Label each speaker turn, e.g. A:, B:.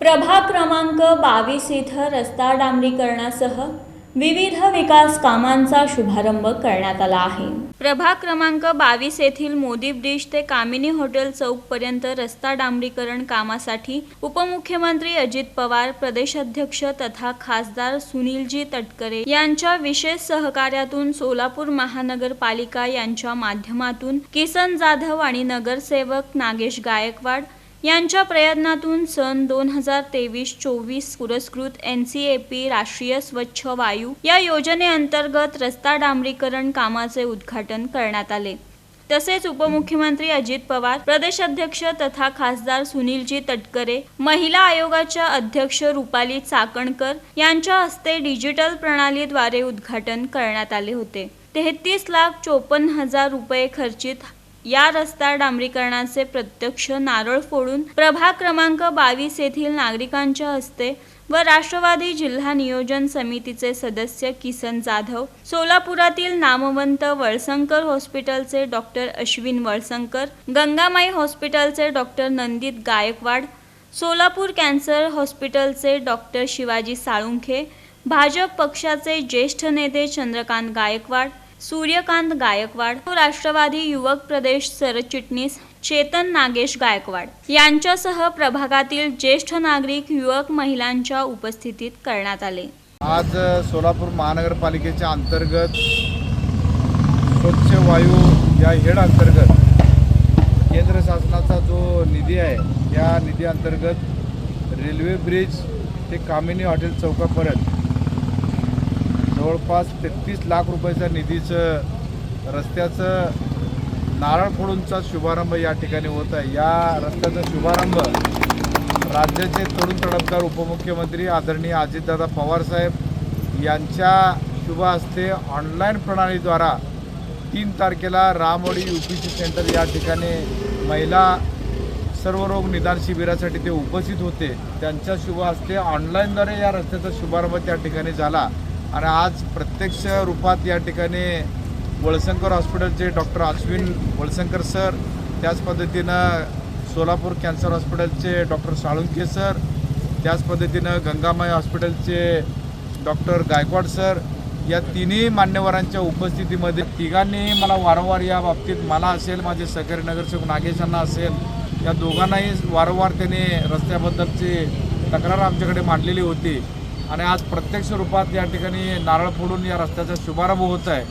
A: प्रभाग क्रमांक बावीस इथं रस्ता डांबरीकरणासह विविध विकास कामांचा शुभारंभ करण्यात आला आहे. प्रभाग क्रमांक बावीस येथील मोदी ब्रिज ते कामिनी हॉटेल चौकपर्यंत रस्ता डांबरीकरण कामासाठी उपमुख्यमंत्री अजित पवार प्रदेशाध्यक्ष तथा खासदार सुनीलजी तटकरे यांच्या विशेष सहकार्यातून सोलापूर महानगरपालिका यांच्या माध्यमातून किसन जाधव आणि नगरसेवक नागेश गायकवाड यांच्या प्रयत्नातून सन दोन हजार तेवीस चोवीस पुरस्कृत एन सी ए पी राष्ट्रीय स्वच्छ वायू या योजनेअंतर्गत रस्ता डांबरीकरण कामाचे उद्घाटन करण्यात आले. तसेच उपमुख्यमंत्री अजित पवार प्रदेशाध्यक्ष तथा खासदार सुनीलजी तटकरे महिला आयोगाच्या अध्यक्ष रुपाली चाकणकर यांच्या हस्ते डिजिटल प्रणालीद्वारे उद्घाटन करण्यात आले होते. तेहतीस लाख चोपन्न हजार रुपये खर्चित या रस्ता डांबरीकरणाचे प्रत्यक्ष नारळ फोडून प्रभाग क्रमांक बावीस येथील नागरिकांच्या हस्ते व राष्ट्रवादी जिल्हा नियोजन समितीचे सदस्य किसन जाधव सोलापुरातील नामवंत वळसंकर हॉस्पिटलचे डॉक्टर अश्विन वळसंकर गंगामाई हॉस्पिटलचे डॉक्टर नंदित गायकवाड सोलापूर कॅन्सर हॉस्पिटलचे डॉक्टर शिवाजी साळुंखे भाजप पक्षाचे ज्येष्ठ नेते चंद्रकांत गायकवाड सूर्यकांत गायकवाड राष्ट्रवादी युवक प्रदेश सरचिटणीस चेतन नागेश गायकवाड यांच्यासह प्रभागातील ज्येष्ठ नागरिक युवक महिलांच्या उपस्थितीत करण्यात आले.
B: आज सोलापूर महानगरपालिकेच्या अंतर्गत स्वच्छ वायू या हेड अंतर्गत केंद्र शासनाचा जो निधी आहे या निधी अंतर्गत रेल्वे ब्रिज ते कामिनी हॉटेल चौकापर्यंत जवळपास तेहतीस लाख रुपयाच्या निधीचं रस्त्याचं नारळ फोडूनचा शुभारंभ या ठिकाणी होत आहे. या रस्त्याचा शुभारंभ राज्याचे तरुण तडफदार उपमुख्यमंत्री आदरणीय अजितदादा पवारसाहेब यांच्या शुभ हस्ते ऑनलाईन प्रणालीद्वारा तीन तारखेला Ramwadi U P C centre या ठिकाणी महिला सर्वरोग निदान शिबिरासाठी ते उपस्थित होते. त्यांच्या शुभ हस्ते ऑनलाईनद्वारे या रस्त्याचा शुभारंभ त्या ठिकाणी झाला. आणि आज प्रत्यक्ष रूपात या ठिकाणी वळसंकर हॉस्पिटलचे डॉक्टर अश्विन वळसंकर सर त्याच पद्धतीनं सोलापूर कॅन्सर हॉस्पिटलचे डॉक्टर साळुंके सर त्याच पद्धतीनं गंगामाई हॉस्पिटलचे डॉक्टर गायकवाड सर या तिन्ही मान्यवरांच्या उपस्थितीमध्ये तिघांनीही मला वारंवार या बाबतीत मला असेल माझे सहकारी नगरसेवक नागेशांना असेल या दोघांनाही वारंवार त्यांनी रस्त्याबद्दलची तक्रार आमच्याकडे मांडलेली होती. आणि आज प्रत्यक्ष रूपात या ठिकाणी नारळ फोडून या रस्त्याचा शुभारंभ होत आहे.